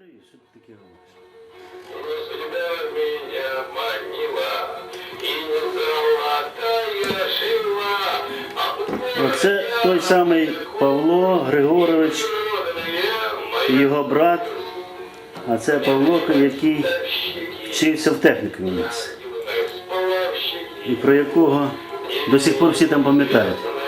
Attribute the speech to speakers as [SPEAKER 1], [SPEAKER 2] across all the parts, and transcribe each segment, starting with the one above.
[SPEAKER 1] Привіт, що ти таке робиш? Оце той самий Павло Григорович і його брат. А це Павло, який вчився в технікумі у нас. І про якого до сих пор всі там пам'ятають.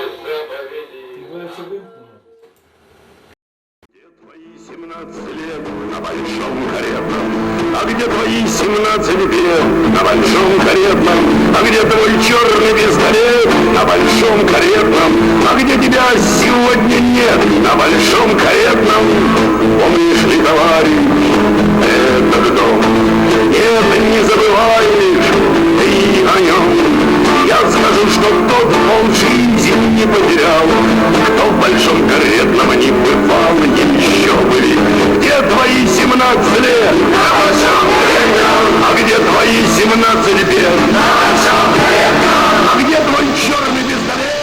[SPEAKER 2] Лет на большом каретном, а где твои 17 лет на большом каретном, а где твой черный пистолет на большом каретном, а где тебя сегодня нет на большом каретном, помнишь ли, товарищ, этот дом? Нет, не забываешь ты о нем. Я скажу, что тот пол жизни не потерял, кто в большом каретном не бывал, твои 17 лет? А где твои 17 лет? На большом каретном. А где твой черный пистолет?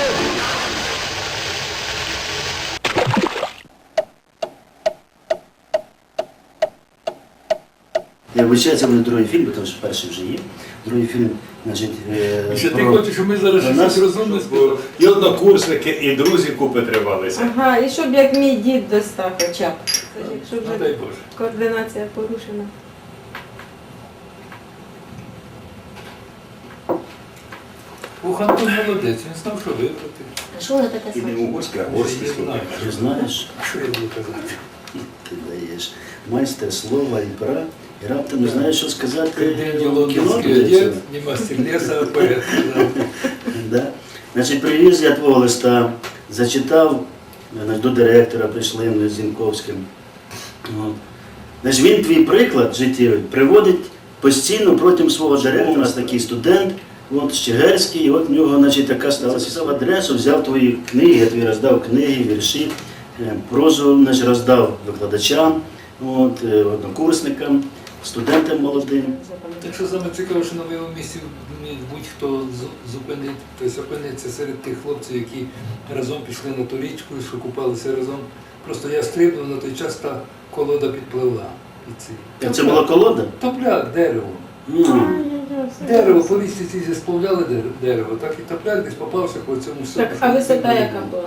[SPEAKER 1] Я вибачаю, це буде другий фільм, тому що перший вже є. Другий фільм, значить, е,
[SPEAKER 3] Ще ти
[SPEAKER 1] про-
[SPEAKER 3] хочеш, щоб ми зараз
[SPEAKER 1] про нас-
[SPEAKER 3] розумне сказали? І однокурсники, і друзі купи тривалися.
[SPEAKER 4] Ага, і щоб як мій дід достав хоча б. Це Якщо
[SPEAKER 3] Ну, дай
[SPEAKER 4] вже
[SPEAKER 3] Боже.
[SPEAKER 4] координація порушена.
[SPEAKER 3] Ух, Антон молодець, він знав, що вибрати.
[SPEAKER 5] А що воно таке
[SPEAKER 3] І не угорське, а горське Я знаю.
[SPEAKER 1] Ти знаєш,
[SPEAKER 3] А що я буду казати?
[SPEAKER 1] ти даєш майстер слова і пера, і раптом не знаєш, що сказати
[SPEAKER 3] День
[SPEAKER 1] в
[SPEAKER 3] лондонський
[SPEAKER 1] кіно.
[SPEAKER 3] одет, не мастер леса, а поет. да.
[SPEAKER 1] Да. Значить, привіз я твого листа, зачитав, значить, до директора прийшли ми з Зінковським. От. Значить, він твій приклад життєвий приводить постійно протягом свого директора. У нас такий студент, от, Щегельський, і от в нього значить, така сталася. Писав адресу, взяв твої книги, я тобі роздав книги, вірші, е, прозу значить, роздав викладачам, от, е, однокурсникам, студентам молодим.
[SPEAKER 3] Так що саме цікаво, що на моєму місці будь-хто з- зупинить, тобто опиниться серед тих хлопців, які разом пішли на ту річку, що купалися разом. Просто я стрибнув на той час, та колода підпливла. під цей.
[SPEAKER 1] А Це була колода?
[SPEAKER 3] Топляк, дерево. Дерево по лісі ці сплавляли дерево, так і топляк десь попався по цьому всьому.
[SPEAKER 4] Так, а висота яка була?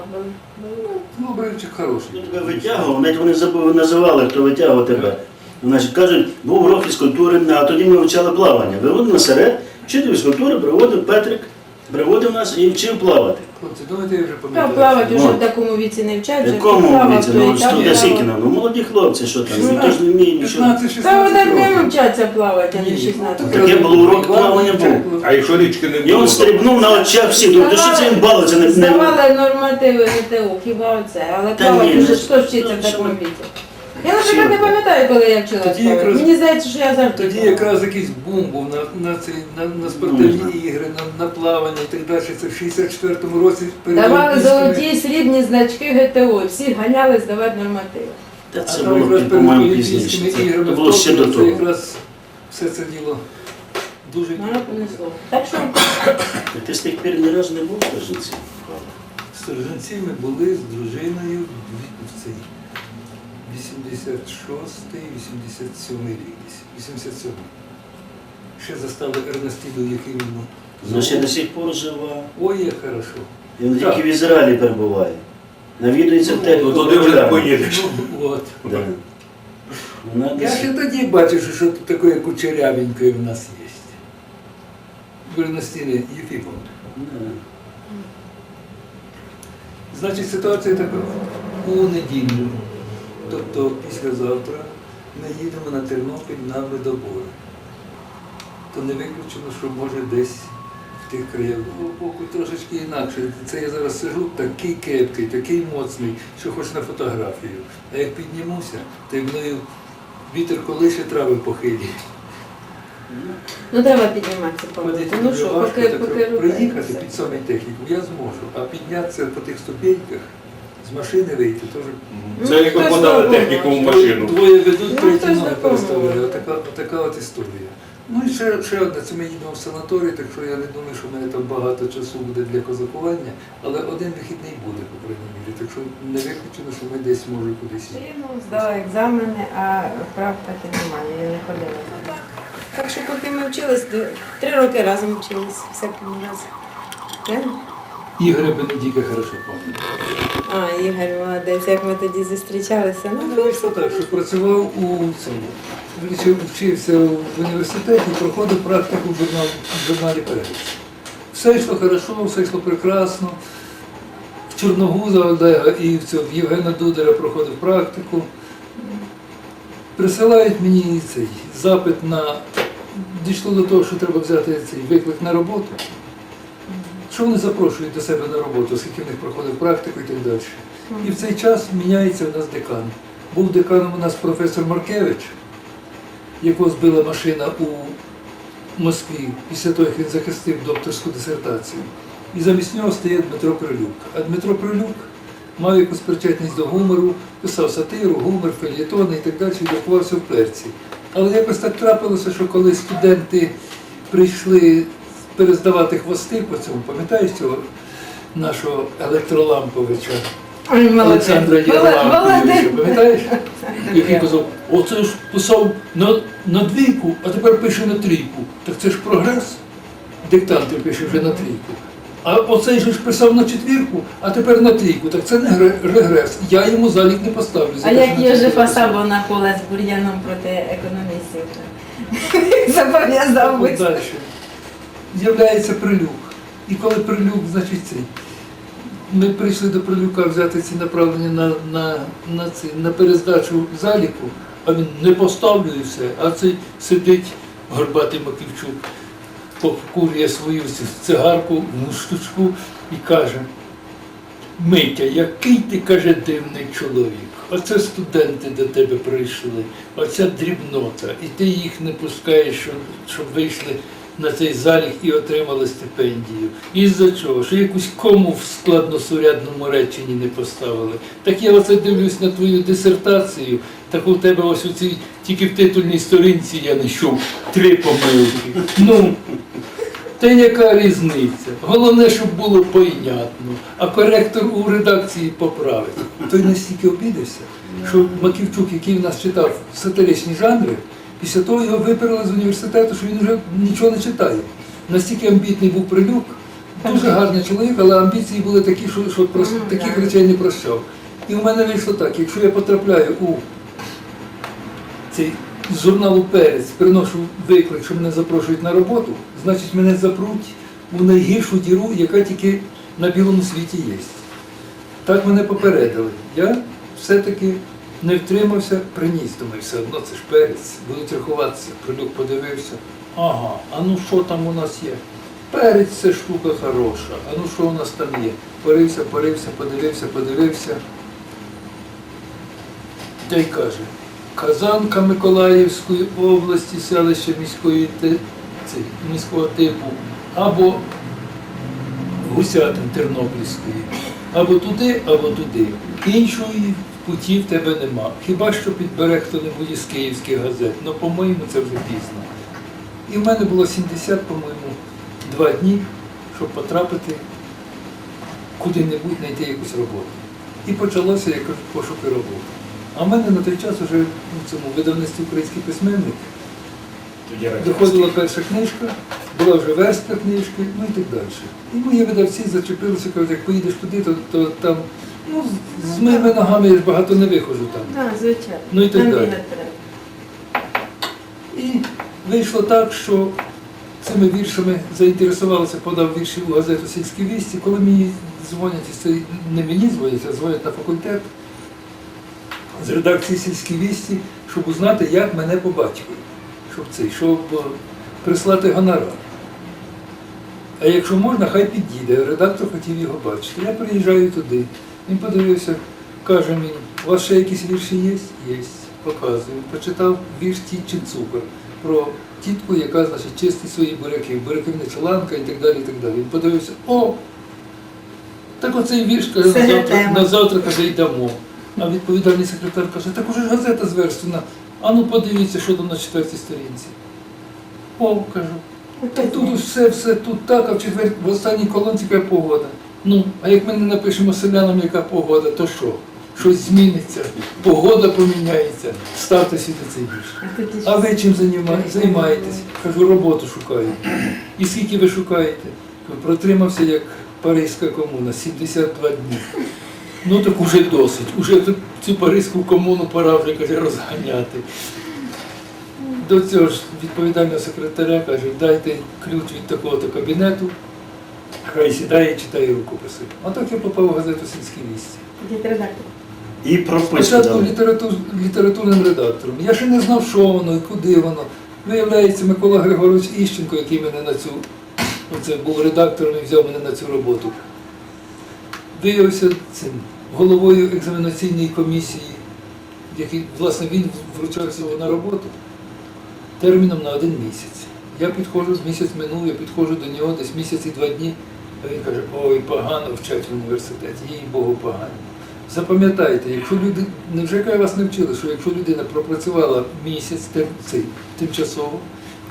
[SPEAKER 3] Ну, обривчик хороший.
[SPEAKER 1] Я тебе витягував, навіть вони називали, хто витягував тебе. Значить, кажуть, був урок фізкультури, а тоді ми вивчали плавання. Виводив насеред, вчитель фізкультури приводив Петрик, приводив нас і вчив плавати.
[SPEAKER 3] Хлопці, думаєте, я вже
[SPEAKER 4] Та
[SPEAKER 3] пам'ятаю.
[SPEAKER 4] плавати вже
[SPEAKER 1] Ну.
[SPEAKER 4] в такому віці не вчать.
[SPEAKER 1] В якому віці? Ну,
[SPEAKER 4] і так
[SPEAKER 1] студія
[SPEAKER 4] плавав.
[SPEAKER 1] Сікіна, ну молоді хлопці, що там,
[SPEAKER 3] Ну,
[SPEAKER 1] ніхто ж не вміє нічого.
[SPEAKER 3] 15-16
[SPEAKER 4] Та вони
[SPEAKER 3] років.
[SPEAKER 4] не вчаться плавати, а не 16.
[SPEAKER 3] ну,
[SPEAKER 1] Таке було урок плавання був.
[SPEAKER 3] А якщо річки не
[SPEAKER 1] І він стрибнув на очах всіх, думаю, що це він балиться не не-
[SPEAKER 4] Здавали нормативи ГТУ, хіба оце, але
[SPEAKER 1] Та
[SPEAKER 4] плавати вже
[SPEAKER 1] ну,
[SPEAKER 4] хто вчиться в
[SPEAKER 1] що
[SPEAKER 4] такому віці. Я, наприклад, не пам'ятаю, коли я вчилась
[SPEAKER 3] Тоді якраз-
[SPEAKER 4] Мені здається, що я завжди
[SPEAKER 3] Тоді
[SPEAKER 4] плавала.
[SPEAKER 3] якраз якийсь бум був на, на, ці, на, на спортивні ігри, на, на плавання і так далі. Це в 64-му році перед
[SPEAKER 4] Давали
[SPEAKER 3] Олімпійськими.
[SPEAKER 4] золоті срібні значки ГТО, всі ганяли здавати нормативи.
[SPEAKER 1] Та
[SPEAKER 3] А
[SPEAKER 1] це
[SPEAKER 3] там
[SPEAKER 1] було,
[SPEAKER 3] якраз перед
[SPEAKER 1] по-моєму,
[SPEAKER 3] Олімпійськими.
[SPEAKER 1] Це-
[SPEAKER 3] іграми в
[SPEAKER 1] було ще до
[SPEAKER 3] це
[SPEAKER 1] того.
[SPEAKER 3] якраз все це діло дуже
[SPEAKER 4] Мене понесло. Так що
[SPEAKER 1] Ти з тих пір ні разу не був в Кажинці?
[SPEAKER 3] Сержанці ми були з дружиною в цей 86-й, 87-й рік. 87-й. Ще застали Ернестіну Якимівну.
[SPEAKER 1] Вона ще до сих пор жива.
[SPEAKER 3] Ой, як хорошо.
[SPEAKER 1] Він
[SPEAKER 3] Так.
[SPEAKER 1] тільки в Ізраїлі перебуває. Навідується в тебе.
[SPEAKER 3] Ну, туди вже не поїдеш. От.
[SPEAKER 1] Да. Вона
[SPEAKER 3] Я
[SPEAKER 1] десь-
[SPEAKER 3] ще тоді бачив, що тут таке кучерявеньке в нас є. Бернестіни Єфімовна.
[SPEAKER 1] Да.
[SPEAKER 3] Значить, ситуація така. У неділю, тобто післязавтра, ми їдемо на Тернопіль на медобори. То не виключено, що може десь в тих краях. Боку трошечки інакше. Це я зараз сижу такий кепкий, такий моцний, що хоч на фотографію. А як піднімуся, то й мною вітер колише трави похилі.
[SPEAKER 4] ну треба підніматися
[SPEAKER 3] Ходити.
[SPEAKER 4] Ну що,
[SPEAKER 3] важко,
[SPEAKER 4] поки
[SPEAKER 3] так
[SPEAKER 4] поки
[SPEAKER 3] приїхати
[SPEAKER 4] рухаємося.
[SPEAKER 3] під самий техніку я зможу, а піднятися по тих ступеньках, з машини вийти теж.
[SPEAKER 4] Ну, хтось допоможе.
[SPEAKER 3] Двоє ведуть,
[SPEAKER 4] Ну,
[SPEAKER 3] треті
[SPEAKER 4] хтось
[SPEAKER 3] ноги
[SPEAKER 4] допоможе.
[SPEAKER 3] переставляють. Отака, отака от історія. Ну і ще, ще одне, це ми їдемо в санаторій, так що я не думаю, що в мене там багато часу буде для козакування, але один вихідний буде, по крайній мірі. Так що не виключено, що ми десь може кудись. їдемо.
[SPEAKER 4] Ну, здала екзамени, а прав так і немає, я не ходила. Так що поки ми вчились, то три роки разом вчились, всякому разу.
[SPEAKER 3] Ігоря Бенедіка хорошо пам'ятає.
[SPEAKER 4] А, Ігор, молодець, як ми тоді зустрічалися.
[SPEAKER 3] Ну,
[SPEAKER 4] Ну,
[SPEAKER 3] вийшло так, що працював у цьому. Вчив- Вчився в університеті, проходив практику в журнал, журналі Перець. Все йшло хорошо, все йшло прекрасно. В Чорногуза і в цьому, в Євгена Дудера проходив практику. Присилають мені цей запит на. Дійшло до того, що треба взяти цей виклик на роботу. Що вони запрошують до себе на роботу, оскільки в них проходив практику і так далі. І в цей час міняється у нас декан. Був деканом у нас професор Маркевич, якого збила машина у Москві після того, як він захистив докторську дисертацію. І замість нього стає Дмитро Прилюк. А Дмитро Прилюк мав якусь причетність до гумору, писав сатиру, гумор, фельєтони і так далі, і рахувався в перці. Але якось так трапилося, що коли студенти прийшли перездавати хвости по цьому, пам'ятаєш цього нашого електроламповича? Олександра пам'ятаєш? Який казав, оце ж писав на, на двійку, а тепер пише на трійку. Так це ж прогрес. Диктанти пише вже на трійку. А оцей же ж писав на четвірку, а тепер на трійку. Так це не регрес. Я йому залік не поставлю. за
[SPEAKER 4] А
[SPEAKER 3] те,
[SPEAKER 4] як
[SPEAKER 3] трійку
[SPEAKER 4] Сабо на поле з бур'яном проти економістів. Зобов'язав
[SPEAKER 3] далі. З'являється прилюк. І коли прилюк, значить цей. Ми прийшли до прилюка взяти ці направлення на, на, на, ці, на перездачу заліку, а він не поставлю і все. А цей сидить горбатий Маківчук, покурює свою цигарку в муштучку і каже, Митя, який ти каже дивний чоловік. Оце студенти до тебе прийшли, оця дрібнота, і ти їх не пускаєш, щоб вийшли на цей залік і отримали стипендію. І за чого? Що якусь кому в складносурядному реченні не поставили. Так я оце дивлюсь на твою дисертацію, так у тебе ось у цій тільки в титульній сторінці я знайшов три помилки. Ну, та яка різниця? Головне, щоб було понятно, а коректор у редакції поправить. Той настільки обідався, що Маківчук, який в нас читав сатиричні жанри, після того його виперли з університету, що він вже нічого не читає. Настільки амбітний був прилюк, дуже гарний чоловік, але амбіції були такі, що, що просто таких речей не прощав. І в мене вийшло так, якщо я потрапляю у цей з журналу Перець приношу виклик, що мене запрошують на роботу, значить мене запруть у найгіршу діру, яка тільки на білому світі є. Так мене попередили. Я все-таки не втримався, приніс, думаю, все одно це ж перець, будуть рахуватися. Прилюк подивився. Ага, а ну що там у нас є? Перець це штука хороша, а ну що у нас там є? Порився, порився, подивився, подивився. Та й каже, Казанка Миколаївської області, селище міської міського типу, або Гусятин Тернопільської, або туди, або туди. Іншої путі в тебе нема. Хіба що підбере хто-небудь із київських газет. Ну, по-моєму, це вже пізно. І в мене було 70, по-моєму, два дні, щоб потрапити куди-небудь знайти якусь роботу. І почалося, як кажуть, пошуки роботи. А в мене на той час вже у цьому видавництві український письменник доходила перша книжка, була вже верстка книжки, ну і так далі. І мої видавці зачепилися, кажуть, як поїдеш туди, то, то там ну, з- моїми ногами я ж багато не виходжу там.
[SPEAKER 4] Так, звичайно.
[SPEAKER 3] Ну і так далі. І вийшло так, що цими віршами заінтересувалися, подав вірші у газету Сільські вісті. Коли мені дзвонять, не мені дзвонять, а дзвонять на факультет з редакції сільські вісті, щоб узнати, як мене по батькові, щоб цей, щоб е, прислати гонорар. А якщо можна, хай підійде. Редактор хотів його бачити. Я приїжджаю туди. Він подивився, каже мені, у вас ще якісь вірші є? Є. Показую. Почитав вірш «Тітчин цукор про тітку, яка значить, чистить свої буряки, буряківниця ланка і так далі. і так далі. Він подивився, о! Так оцей вірш каже, на завтра, на завтра каже, йдемо. А відповідальний секретар каже, так уже ж газета зверстана. А ну подивіться, що там на четвертій сторінці. О, кажу. Та тут все, все тут так, а в четвер в останній колонці яка погода. Ну, а як ми не напишемо селянам, яка погода, то що? Щось зміниться, погода поміняється, ставте світи цей більше. А ви чим займаєтесь? займаєтесь? Кажу, роботу шукаю. І скільки ви шукаєте? Протримався як Паризька комуна, 72 дні. Ну так уже досить. Уже цю Паризьку комуну пора вже каже, розганяти. До цього ж відповідального секретаря каже, дайте ключ від такого-то кабінету, хай сідає і читає рукописи. А так я попав у газету сільські вісті.
[SPEAKER 4] Дітредактор.
[SPEAKER 1] І прописку
[SPEAKER 3] Спочатку
[SPEAKER 1] дали.
[SPEAKER 3] літератур, літературним редактором. Я ще не знав, що воно і куди воно. Виявляється, Микола Григорович Іщенко, який мене на цю, оце був редактором і взяв мене на цю роботу. Виявився цим головою екзаменаційної комісії, який, власне, він вручався на роботу терміном на один місяць. Я підходжу, місяць минув, я підходжу до нього десь місяць і два дні, а він каже, ой, погано вчать в університеті, їй Богу погано. Запам'ятайте, якщо люди, невже я вас не вчили, що якщо людина пропрацювала місяць цей, тимчасово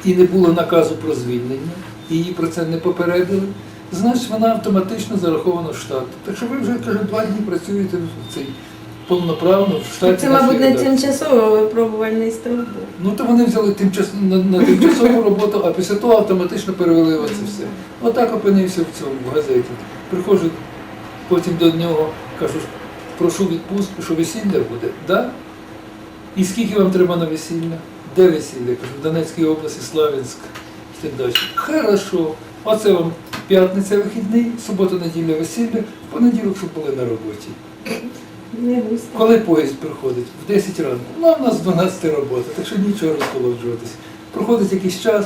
[SPEAKER 3] і не було наказу про звільнення, і її про це не попередили, значить вона автоматично зарахована в штат. Так що ви вже каже, два дні працюєте в цей повноправно в штаті.
[SPEAKER 4] Це, мабуть, не випробувальний строк був.
[SPEAKER 3] Ну то вони взяли тимчас... на, на тимчасову роботу, а після того автоматично перевели оце все. Отак опинився в цьому в газеті. Приходжу потім до нього, кажу, прошу відпустку, що весілля буде. Да? І скільки вам треба на весілля? Де весілля? Кажу, в Донецькій області, Славянськ, і так далі. Хорошо. Оце вам п'ятниця вихідний, субота, неділя весілля, понеділок, щоб були на роботі.
[SPEAKER 4] Не густо.
[SPEAKER 3] Коли поїзд приходить? В 10 ранку. Ну, а в нас 12 робота, так що нічого розхолоджуватись. Проходить якийсь час,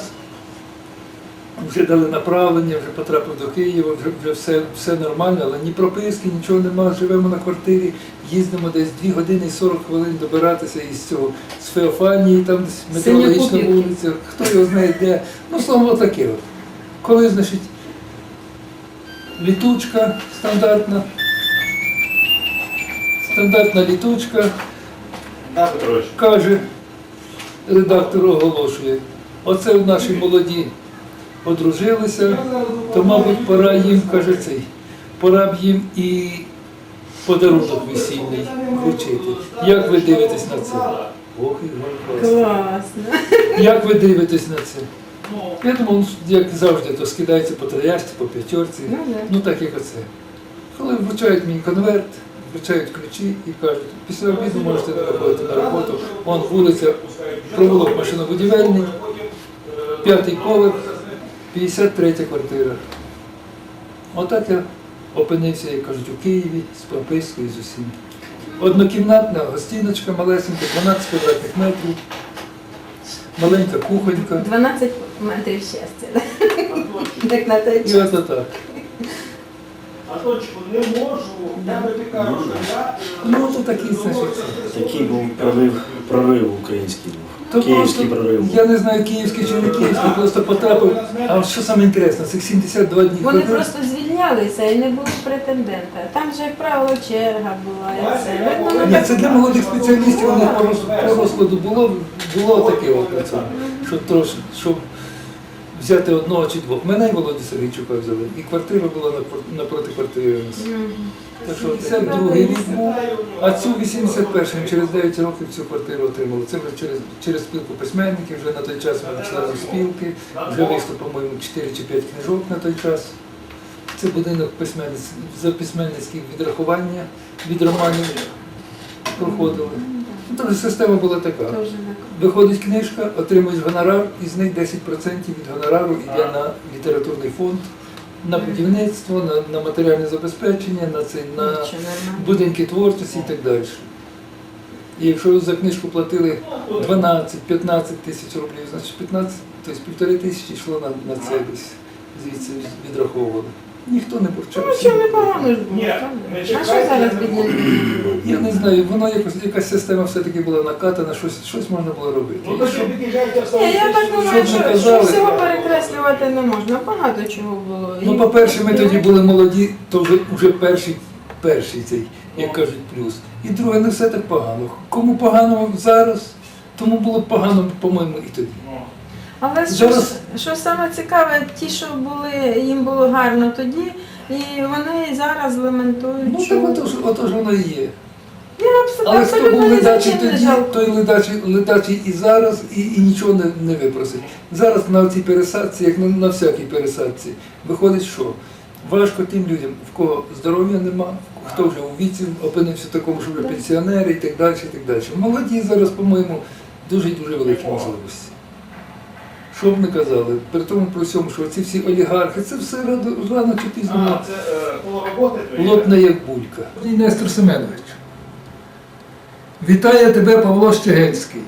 [SPEAKER 3] вже дали направлення, вже потрапив до Києва, вже, вже все, все нормально, але ні прописки, нічого нема, живемо на квартирі, їздимо десь 2 години і 40 хвилин добиратися із цього з Феофанії, там десь метеорологічна вулиця, хто його знає де. Ну, словом, отаке от. Коли, значить, літучка стандартна, стандартна літучка, каже, редактор оголошує, оце наші молоді одружилися, то, мабуть, пора їм, каже цей, пора б їм і подарунок весільний вручити. Як ви дивитесь на це? Ох, і класно. Як ви дивитесь на це? Я думав, як завжди, то скидається по трояшці, по п'ятерці.
[SPEAKER 4] Ну.
[SPEAKER 3] Ну так як оце. Коли вручають мені конверт, вручають ключі і кажуть, після обіду можете виходити на роботу. Вон вулиця, провулок машинобудівельний, п'ятий поверх, 53 квартира. Отак я опинився, як кажуть, у Києві з пропискою з усім. Однокімнатна гостиночка малесенька, 12 квадратних метрів, маленька кухонька.
[SPEAKER 4] 12 метрів щастя. Так на той
[SPEAKER 3] І
[SPEAKER 4] час.
[SPEAKER 3] ото так.
[SPEAKER 5] А точку не можу, я тобі кажу, що я...
[SPEAKER 3] Ну, то такий, значить.
[SPEAKER 1] Такий був прорив, прорив український був.
[SPEAKER 3] То
[SPEAKER 1] Київський прорив.
[SPEAKER 3] я не знаю, київський чи не київський, просто потрапив. А що саме інтересно, цих 72 дні
[SPEAKER 4] Вони
[SPEAKER 3] ходив.
[SPEAKER 4] просто звільнялися і не було претендента. Там же, як правило, черга була. І все. Видно,
[SPEAKER 3] Ні,
[SPEAKER 4] так
[SPEAKER 3] це для молодих спеціалістів у них по роз- по розкладу було, було таке от що трошки, щоб взяти одного чи двох. Мене і Володю Сергійчука взяли. І квартира була напро- напроти квартири у нас. Так що це другий рік був, а цю 81-м через 9 років цю квартиру отримали. Це вже через, через спілку письменників, вже на той час ми членом спілки, вже вийшло, по-моєму, 4 чи 5 книжок на той час. Це будинок письменниць, за письменницькі відрахування від романів проходили. Ну, Тобто система була така. Виходить книжка, отримуєш гонорар, із них 10% від гонорару йде на літературний фонд, на будівництво, на, на матеріальне забезпечення, на це, на будинки творчості і так далі. І якщо за книжку платили 12-15 тисяч рублів, значить 15, тобто півтори тисячі йшло на, на це десь, звідси відраховували. Ніхто не
[SPEAKER 4] Ну,
[SPEAKER 3] повчався.
[SPEAKER 4] що непогано ж було.
[SPEAKER 5] Ні, не
[SPEAKER 4] А що
[SPEAKER 5] чекайте,
[SPEAKER 4] зараз
[SPEAKER 5] не?
[SPEAKER 3] Я не знаю, воно якось якась система все-таки була накатана, щось, щось можна було робити.
[SPEAKER 5] Ну, то що під'їжджайте в
[SPEAKER 4] Ні, я так думаю,
[SPEAKER 3] Щоб не
[SPEAKER 4] що, що
[SPEAKER 3] казали.
[SPEAKER 4] всього перекреслювати не можна. Багато чого було.
[SPEAKER 3] Ну, по-перше, ми тоді були молоді, то вже, вже перший, перший цей, як кажуть, плюс. І друге, не все так погано. Кому погано зараз, тому було б погано, по-моєму, і тоді.
[SPEAKER 4] Але що, що саме цікаве, ті, що були, їм було гарно тоді, і вони і зараз лементують.
[SPEAKER 3] Ну
[SPEAKER 4] що...
[SPEAKER 3] так отож, отож воно і є.
[SPEAKER 4] Я абсолютно,
[SPEAKER 3] Але хто був
[SPEAKER 4] абсолютно
[SPEAKER 3] ледачий
[SPEAKER 4] не
[SPEAKER 3] тоді,
[SPEAKER 4] жалкую.
[SPEAKER 3] той ледачий, ледачий і зараз, і, і нічого не, не випросить. Зараз на цій пересадці, як на, на всякій пересадці, виходить, що важко тим людям, в кого здоров'я нема, хто вже у віці опинився в такому, що вже пенсіонери і так далі, і так далі. Молоді зараз, по-моєму, дуже і дуже великі можливості. Що б не казали, при тому при всьому, що ці всі олігархи, це все рано, рано чи пізно
[SPEAKER 5] А, це е, коло роботи
[SPEAKER 3] лопне як булька. Нестор Семенович. Вітає тебе Павло Щегельський.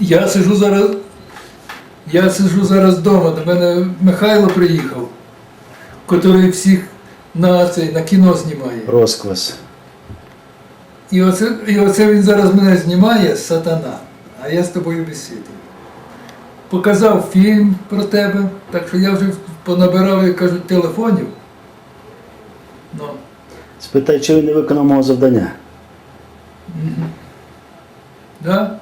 [SPEAKER 3] Я сижу зараз. Я сижу зараз вдома. До мене Михайло приїхав, який всіх на, цей, на кіно знімає.
[SPEAKER 1] Розклас.
[SPEAKER 3] І оце, і оце він зараз мене знімає, сатана, а я з тобою бесідую. Показав фільм про тебе, так що я вже понабирав, як кажуть, телефонів. Ну,
[SPEAKER 1] Спитай, чи він не виконав мого завдання.
[SPEAKER 3] да?